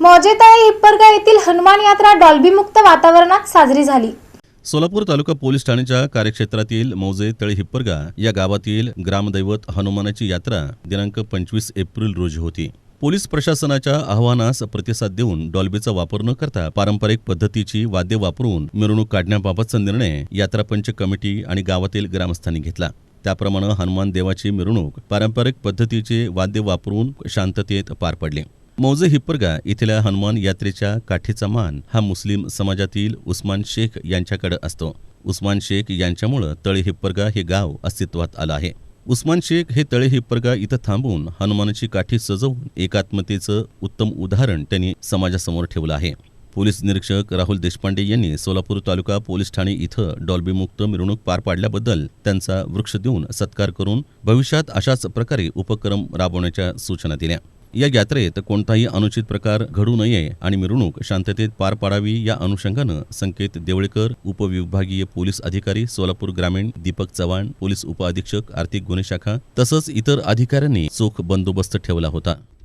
मौजेतळे हिप्परगा येथील हनुमान यात्रा डॉल्बीमुक्त वातावरणात साजरी झाली. सोलापूर तालुका पोलीस ठाण्याच्या कार्यक्षेत्रातील मौजे तळे हिप्परगा या गावातील ग्रामदैवत हनुमानाची यात्रा दिनांक पंचवीस एप्रिल रोजी होती. पोलीस प्रशासनाच्या आव्हानास प्रतिसाद देऊन डॉल्बीचा वापर न करता पारंपरिक पद्धतीची वाद्य वापरून मिरवणूक काढण्याबाबतचा निर्णय यात्रा पंच कमिटी आणि गावातील ग्रामस्थांनी घेतला. त्याप्रमाणे हनुमान देवाची मिरवणूक पारंपरिक पद्धतीचे वाद्य वापरून शांततेत पार पडली. मौजे हिप्परगा इथल्या हनुमान यात्रेच्या काठीचा मान हा मुस्लिम समाजातील उस्मान शेख यांच्याकडे असतो. उस्मान शेख यांच्यामुळं तळे हिप्परगा हे गाव अस्तित्वात आलं आहे. उस्मान शेख हे तळे हिप्परगा इथं थांबून हनुमानाची काठी सजवून एकात्मतेचं उत्तम उदाहरण त्यांनी समाजासमोर ठेवलं आहे. पोलीस निरीक्षक राहुल देशपांडे यांनी सोलापूर तालुका पोलीस ठाणे इथं डॉल्बीमुक्त मिरवणूक पार पाडल्याबद्दल त्यांचा वृक्ष देऊन सत्कार करून भविष्यात अशाच प्रकारे उपक्रम राबवण्याच्या सूचना दिल्या. या यात्रेत कोणताही अनुचित प्रकार घडू नये आणि मिरवणूक शांततेत पार पाडावी या अनुषंगानं संकेत देवळेकर उपविभागीय पोलीस अधिकारी सोलापूर ग्रामीण दीपक चव्हाण पोलीस उपअधीक्षक आर्थिक गुन्हे शाखा तसंच इतर अधिकाऱ्यांनी चोख बंदोबस्त ठेवला होता.